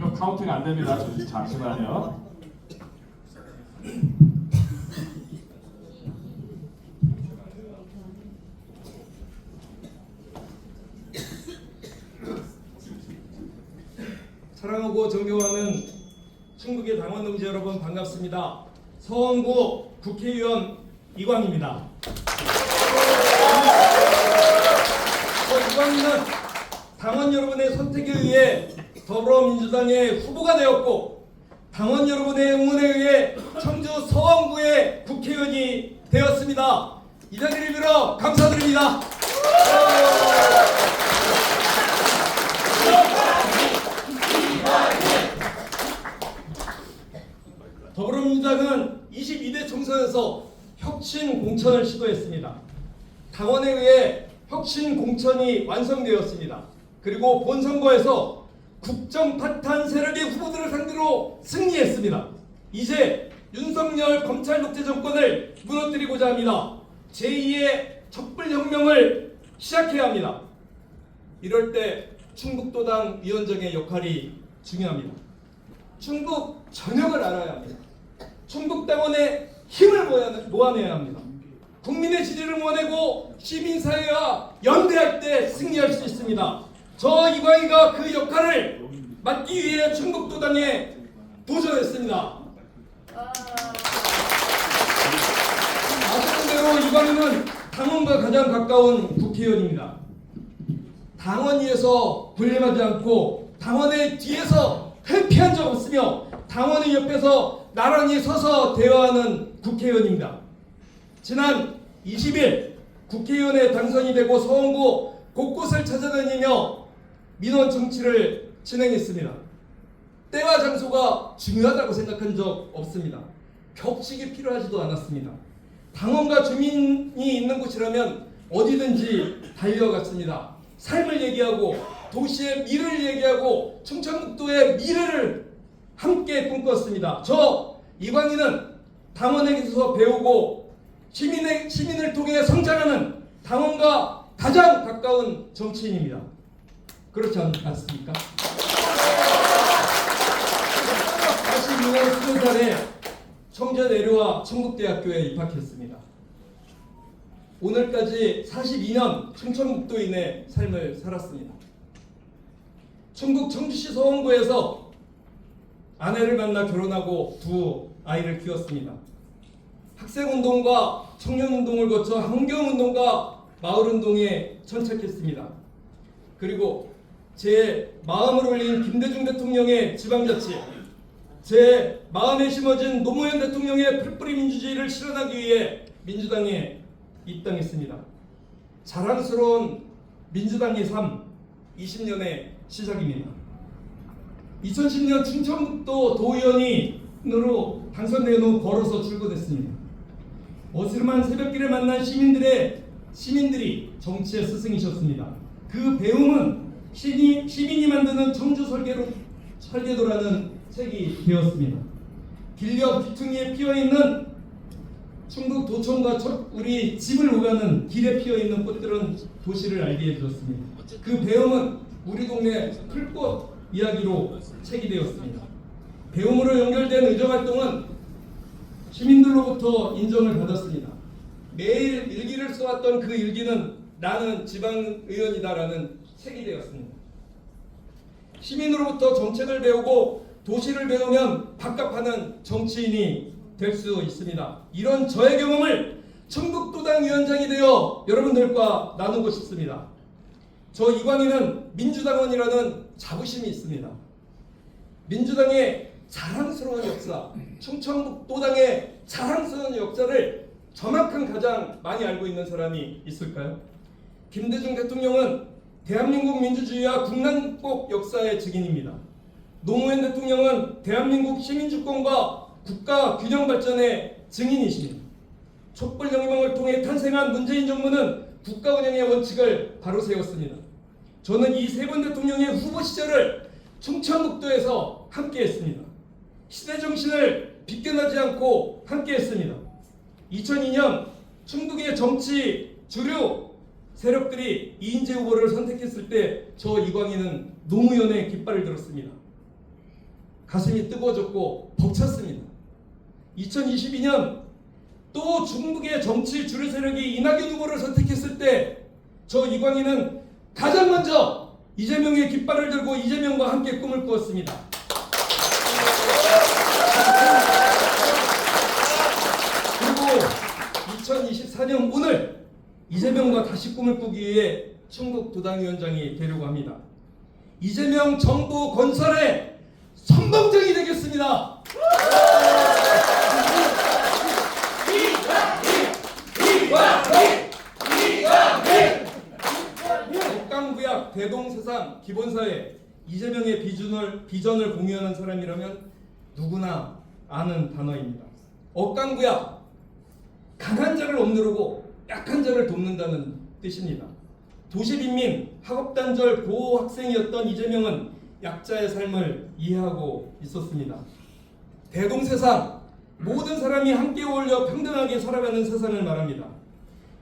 아, 카운팅 안 됩니다. 저- 잠시만요. 사랑하고 존경하는 충북의 당원 동지 여러분 반갑습니다. 서원구 국회의원 이광입니다. 저 이광희는 당원 여러분의 선택에 의해 더불어민주당의 후보가 되었고 당원 여러분의 응원에 의해 청주 서원구의 국회의원이 되었습니다. 이 자리를 빌어 감사드립니다. 더불어민주당은 22대 총선에서 혁신 공천을 시도했습니다. 당원에 의해 혁신 공천이 완성되었습니다. 그리고 본선거에서 국정 파탄 세력의 후보들을 상대로 승리했습니다. 이제 윤석열 검찰 독재 정권을 무너뜨리고자 합니다. 제2의 촛불혁명을 시작해야 합니다. 이럴 때 충북도당 위원장의 역할이 중요합니다. 충북 전역을 알아야 합니다. 충북 당원의 힘을 모아- 모아내야 합니다. 국민의 지지를 모아내고 시민사회와 연대할 때 승리할 수 있습니다. 저 이광희가 그 역할을 맡기 위해 충북 도당에 도전했습니다. 아시는 대로 이광희는 당원과 가장 가까운 국회의원입니다. 당원 위에서 군림하지 않고 당원의 뒤에서 회피한 적 없으며 당원의 옆에서 나란히 서서 대화하는 국회의원입니다. 지난 20일 국회의원에 당선이 되고 서원구 곳곳을 찾아다니며 민원 정치를 진행했습니다. 때와 장소가 중요하다고 생각한 적 없습니다. 격식이 필요하지도 않았습니다. 당원과 주민이 있는 곳이라면 어디든지 달려갔습니다. 삶을 얘기하고 도시의 미래를 얘기하고 충청북도의 미래를 함께 꿈꿨습니다. 저 이광희는 당원에게서 배우고 시민의, 시민을 통해 성장하는 당원과 가장 가까운 정치인입니다. 그렇지 않, 않습니까? 46년 수련살에 청주 내려와 청북대학교에 입학했습니다. 오늘까지 42년 충청북도인의 삶을 살았습니다. 충북 청주시 서원구에서 아내를 만나 결혼하고 두 아이를 키웠습니다. 학생운동과 청년운동을 거쳐 환경운동과 마을운동에 천착했습니다. 그리고 제 마음을 올린 김대중 대통령의 지방자치, 제 마음에 심어진 노무현 대통령의 풀뿌리 민주주의를 실현하기 위해 민주당에 입당했습니다. 자랑스러운 민주당의 삶 20년의 시작입니다. 2010년 충청북도 도의원으로 당선된 후 걸어서 출근했습니다. 어스름한 새벽길에 만난 시민들의 시민들이 정치의 스승이셨습니다. 그 배움은 시니, 시민이 만드는 청주 설계로 설계도라는 책이 되었습니다. 길옆 귀퉁이에 피어 있는 충북 도청과 첫- 우리 집을 오가는 길에 피어 있는 꽃들은 도시를 알게 해주었습니다. 그 배움은 우리 동네 풀꽃 이야기로 책이 되었습니다. 배움으로 연결된 의정 활동은 시민들로부터 인정을 받았습니다. 매일 일기를 써왔던 그 일기는 나는 지방의원이다라는 책이 되었습니다. 시민으로부터 정책을 배우고 도시를 배우면 밥값하는 정치인이 될 수 있습니다. 이런 저의 경험을 청북도당 위원장이 되어 여러분들과 나누고 싶습니다. 저 이광희는 민주당원이라는 자부심이 있습니다. 민주당의 자랑스러운 역사, 충청북도당의 자랑스러운 역사를 저만큼 가장 많이 알고 있는 사람이 있을까요? 김대중 대통령은 대한민국 민주주의와 국난국 역사의 증인입니다. 노무현 대통령은 대한민국 시민주권과 국가 균형 발전의 증인이십니다. 촛불혁명을 통해 탄생한 문재인 정부는 국가 운영의 원칙을 바로 세웠습니다. 저는 이세번 대통령의 후보 시절을 충청북도에서 함께했습니다. 시대 정신을 비껴나지 않고 함께했습니다. 2002년 충북의 정치 주류 세력들이 이인재 후보를 선택했을 때 저 이광희는 노무현의 깃발을 들었습니다. 가슴이 뜨거워졌고 벅찼습니다. 2022년 또 중국의 정치 주류 세력이 이낙연 후보를 선택했을 때 저 이광희는 가장 먼저 이재명의 깃발을 들고 이재명과 함께 꿈을 꾸었습니다. 그리고 2024년 오늘 이재명과 다시 꿈을 꾸기 위해 충북 도당위원장이 되려고 합니다. 이재명 정부 건설의 선봉장이 되겠습니다. 억강구약 대동세상 기본사회 이재명의 비전을 비전을 공유하는 사람이라면 누구나 아는 단어입니다. 억강구약 강한 자를 억누르고 약한 자를 돕는다는 뜻입니다. 도시빈민 학업단절 고호 학생이었던 이재명은 약자의 삶을 이해하고 있었습니다. 대동세상 모든 사람이 함께 어울려 평등하게 살아가는 세상을 말합니다.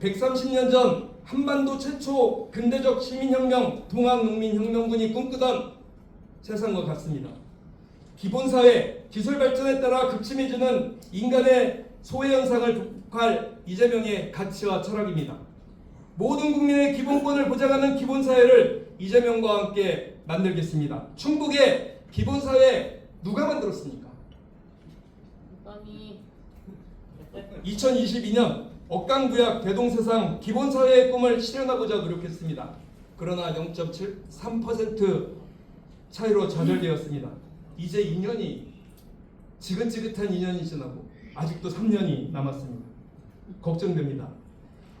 130년 전 한반도 최초 근대적 시민혁명 동학농민혁명군이 꿈꾸던 세상과 같습니다. 기본사회 기술 발전에 따라 극심해지는 인간의 소외 현상을 극복할 이재명의 가치와 철학입니다. 모든 국민의 기본권을 보장하는 기본사회를 이재명과 함께 만들겠습니다. 충북의 기본사회 누가 만들었습니까? 빵이 2022년 억강구약 대동세상 기본사회의 꿈을 실현하고자 노력했습니다. 그러나 0.73% 차이로 좌절되었습니다. 이제 2년이 지긋지긋한 2년이 지나고 아직도 3년이 남았습니다. 걱정됩니다.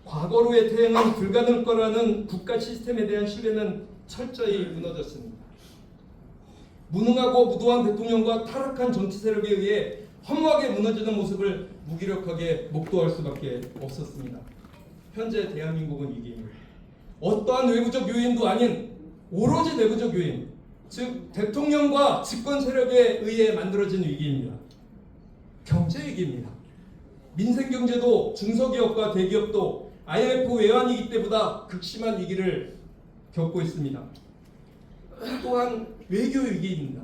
과거로의 퇴행은 불가능할 거라는 국가 시스템에 대한 신뢰는 철저히 무너졌습니다. 무능하고 무도한 대통령과 타락한 정치 세력에 의해 허무하게 무너지는 모습을 무기력하게 목도할 수밖에 없었습니다. 현재 대한민국은 위기입니다. 어떠한 외부적 요인도 아닌 오로지 내부적 요인, 즉 대통령과 집권 세력에 의해 만들어진 위기입니다. 경제 위기입니다. 민생 경제도 중소기업과 대기업도 IMF 외환위기 때보다 극심한 위기를 겪고 있습니다. 또한 외교 위기입니다.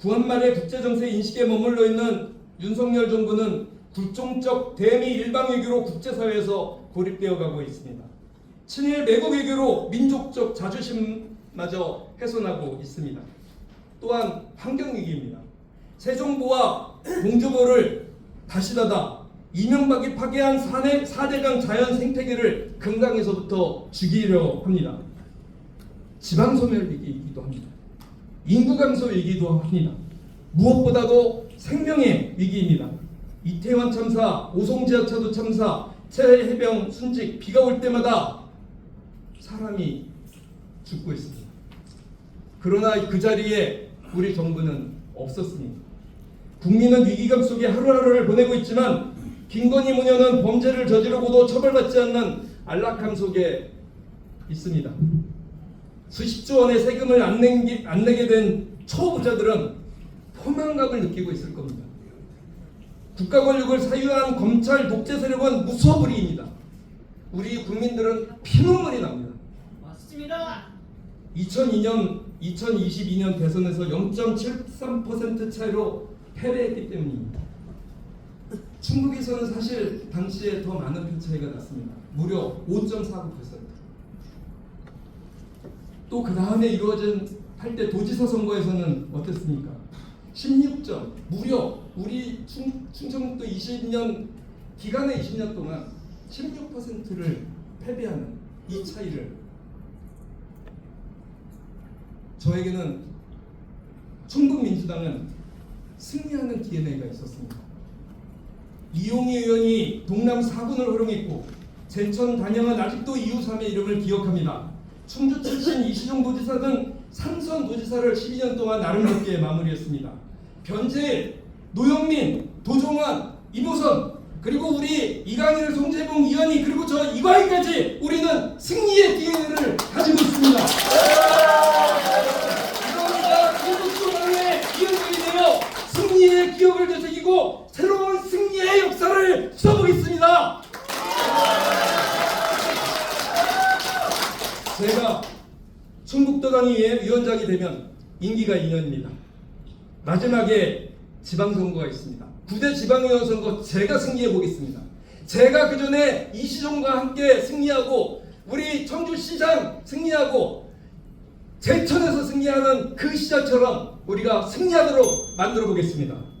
구한말의 국제정세 인식에 머물러 있는 윤석열 정부는 굴종적 대미 일방 외교로 국제사회에서 고립되어 가고 있습니다. 친일 매국 외교로 민족적 자주심마저 훼손하고 있습니다. 또한 환경 위기입니다. 새 정부와 공정호를 다시 닫아 이명박이 파괴한 4대, 4대강 자연 생태계를 금강에서부터 죽이려 합니다. 지방소멸 위기이기도 합니다. 인구 감소 위기도 합니다. 무엇보다도 생명의 위기입니다. 이태원 참사, 오송 지하차도 참사, 새해병 순직, 비가 올 때마다 사람이 죽고 있습니다. 그러나 그 자리에 우리 정부는 없었습니다. 국민은 위기감 속에 하루하루를 보내고 있지만 김건희 무녀는 범죄를 저지르고도 처벌받지 않는 안락함 속에 있습니다. 수십조 원의 세금을 안, 내기, 안 내게 된 초부자들은 포만감을 느끼고 있을 겁니다. 국가 권력을 사유한 검찰 독재 세력은 무소불위입니다. 우리 국민들은 피눈물이 납니다. 맞습니다. 2002년 2022년 대선에서 0.73% 차이로 패배했기 때문입니다. 중국에서는 사실 당시에 더 많은 표 차이가 났습니다. 무려 5.49%. 또 그 다음에 이루어진 할때 도지사 선거에서는 어땠습니까? 16점 무려 우리 충, 충청북도 20년 기간의 20년 동안 16%를 패배하는 이 차이를 저에게는 충북 민주당은 승리하는 DNA가 있었습니다. 이용희 의원이 동남 4군을 활용했고 제천 단양은 아직도 이웃삼의 이름을 기억합니다. 충주 출신 이시종 도지사 등 삼선 도지사를 12년 동안 아름답게 마무리했습니다. 변재일, 노영민, 도종환, 이모선 그리고 우리 이강일, 송재봉, 이현희 그리고 저 이광희까지 우리는 승리의 DNA를 가지고 있습니다. 한국소당의 기억이 되어 승리의 기억을 되새기고 새로운 승리의 역사를 써보겠습니다. 제가 충북도당이 위원장이 되면 임기가 2년입니다. 마지막에 지방선거가 있습니다. 9대 지방의원 선거 제가 승리해 보겠습니다. 제가 그 전에 이시종과 함께 승리하고 우리 청주시장 승리하고 제천에서 승리하는 그 시절처럼 우리가 승리하도록 만들어 보겠습니다.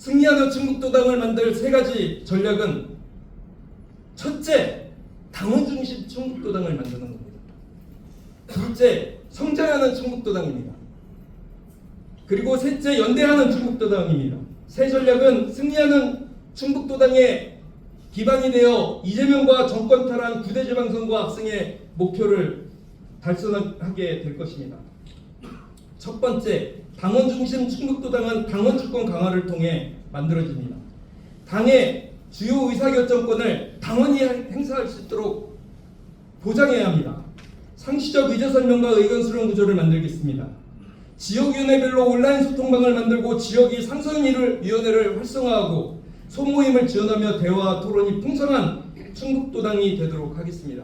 승리하는 충북도당을 만들 세 가지 전략은 첫째, 당원 중심 충북도당을 만드는 겁니다. 둘째, 성장하는 충북도당입니다. 그리고 셋째, 연대하는 충북도당입니다. 새 전략은 승리하는 충북도당의 기반이 되어 이재명과 정권 탈환 9대 지방선거 합승의 목표를 달성하게 될 것입니다. 첫 번째, 당원 중심 충북도 당은 당원 주권 강화를 통해 만들어집니다. 당의 주요 의사결정권을 당원이 행사할 수 있도록 보장해야 합니다. 상시적 의제 설명과 의견 수렴 구조를 만들겠습니다. 지역위원회별로 온라인 소통방을 만들고 지역이 상선위를 위원회를 활성화하고 소모임을 지원하며 대화 토론이 풍성한 충북도당이 되도록 하겠습니다.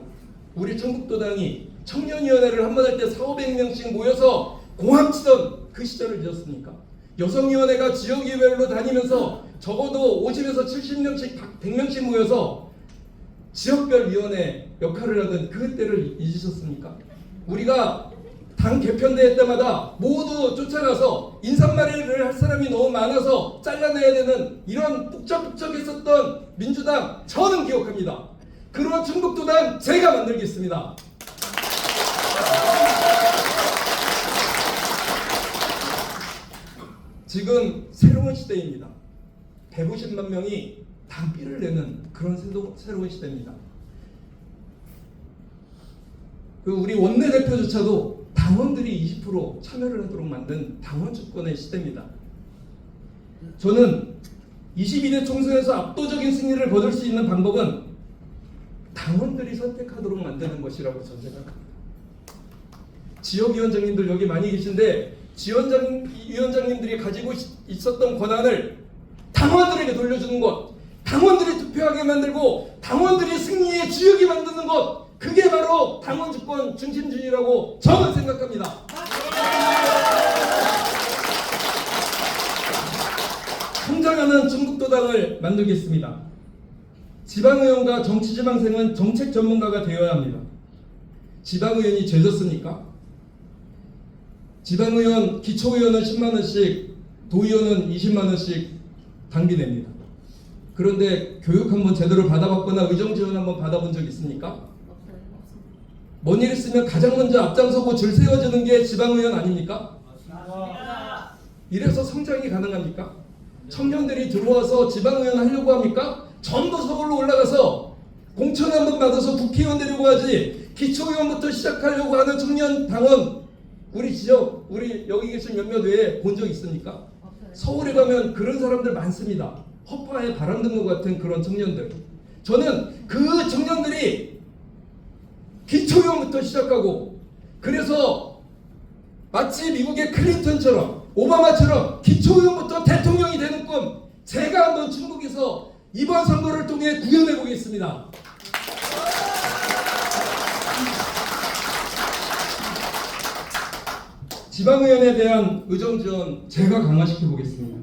우리 충북도당이 청년위원회를 한 번 할 때 4, 500명씩 모여서 공학 치던 그 시절을 잊었습니까? 여성위원회가 지역위별로 다니면서 적어도 50에서 70명씩 100명씩 모여서 지역별 위원회 역할을 하던 그 때를 잊으셨습니까? 우리가 당 개편대회 때마다 모두 쫓아가서 인사말이를 할 사람이 너무 많아서 잘라내야 되는 이런 북적북적했었던 민주당 저는 기억합니다. 그런 충북도당 제가 만들겠습니다. 지금 새로운 시대입니다. 150만 명이 당비를 내는 그런 새로, 새로운 시대입니다. 그 우리 원내대표조차도 당원들이 20% 참여를 하도록 만든 당원 주권의 시대입니다. 저는 22대 총선에서 압도적인 승리를 거둘 수 있는 방법은 당원들이 선택하도록 만드는 것이라고 저는 생각합니다. 지역위원장님들 여기 많이 계신데 지원장 위원장님들이 가지고 있- 있었던 권한을 당원들에게 돌려주는 것, 당원들이 투표하게 만들고 당원들이 승리의 주역이 만드는 것, 그게 바로 당원 주권 중심주의라고 저는 생각합니다. 성장하는 충북도당을 만들겠습니다. 지방의원과 정치지방생은 정책 전문가가 되어야 합니다. 지방의원이 죄졌습니까? 지방의원, 기초의원은 10만원씩, 도의원은 20만원씩 당비 냅니다. 그런데 교육 한번 제대로 받아봤거나 의정 지원 한번 받아본 적 있습니까? 뭔일 있으면 가장 먼저 앞장서고 줄 세워주는 게 지방의원 아닙니까? 이래서 성장이 가능합니까? 청년들이 들어와서 지방의원 하려고 합니까? 전부 서울로 올라가서 공천 한번 받아서 국회의원 되려고 하지 기초의원부터 시작하려고 하는 청년 당원 우리 지역 우리 여기 계신 몇몇 외에 본 적 있습니까? 서울에 가면 그런 사람들 많습니다. 허파에 바람 든 것 같은 그런 청년들. 저는 그 청년들이 기초의원부터 시작하고 그래서 마치 미국의 클린턴처럼 오바마처럼 기초의원부터 대통령이 되는 꿈 제가 한번 중국에서 이번 선거를 통해 구현해 보겠습니다. 지방의원에 대한 의정 지원 제가 강화시켜 보겠습니다.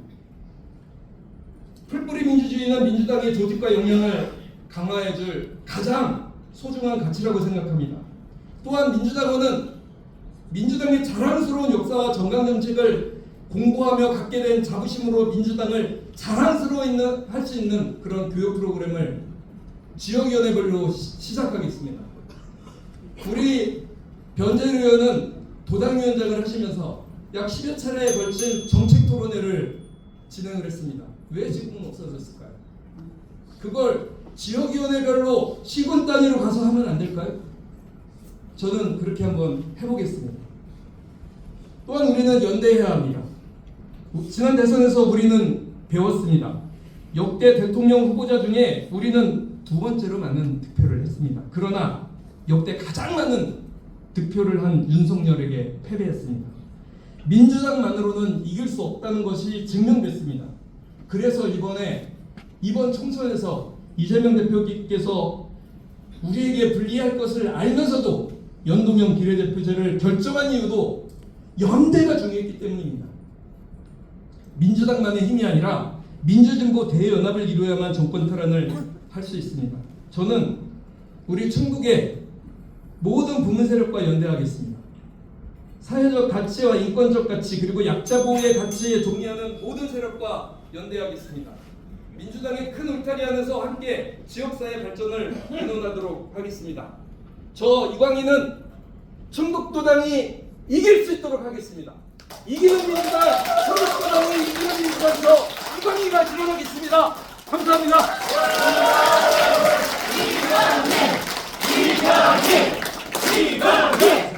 풀뿌리 민주주의는 민주당의 조직과 역량을 강화해줄 가장 소중한 가치라고 생각합니다. 또한 민주당은 민주당의 자랑스러운 역사와 정강 정책을 공부하며 갖게 된 자부심으로 민주당을 자랑스러워 있는 할 수 있는 그런 교육 프로그램을 지역위원회별로 시- 시작하겠습니다. 우리 변재일 의원은 도당위원장을 하시면서 약 10여 차례에 걸친 정책 토론회를 진행을 했습니다. 왜 지금은 없어졌을까요? 그걸 지역위원회별로 시군 단위로 가서 하면 안 될까요? 저는 그렇게 한번 해보겠습니다. 또한 우리는 연대해야 합니다. 지난 대선에서 우리는 배웠습니다. 역대 대통령 후보자 중에 우리는 두 번째로 많은 득표를 했습니다. 그러나 역대 가장 많은 득표를 한 윤석열에게 패배했습니다. 민주당만으로는 이길 수 없다는 것이 증명됐습니다. 그래서 이번에 이번 총선에서 이재명 대표께서 우리에게 불리할 것을 알면서도 연동형 비례대표제를 결정한 이유도 연대가 중요했기 때문입니다. 민주당만의 힘이 아니라 민주진보 대연합을 이루어야만 정권 탈환을 할 수 있습니다. 저는 우리 충북의 모든 부문 세력과 연대하겠습니다. 사회적 가치와 인권적 가치 그리고 약자 보호의 가치에 동의하는 모든 세력과 연대하겠습니다. 민주당의 큰 울타리하면서 함께 지역사회 발전을 이논하도록 하겠습니다. 저 이광희는 충북도당이 이길 수 있도록 하겠습니다. 이기는 민주당, 충북도당이 이기는 민주당 저 이광희가 지원하겠습니다. 감사합니다. 이강희! 이강희! 이강희!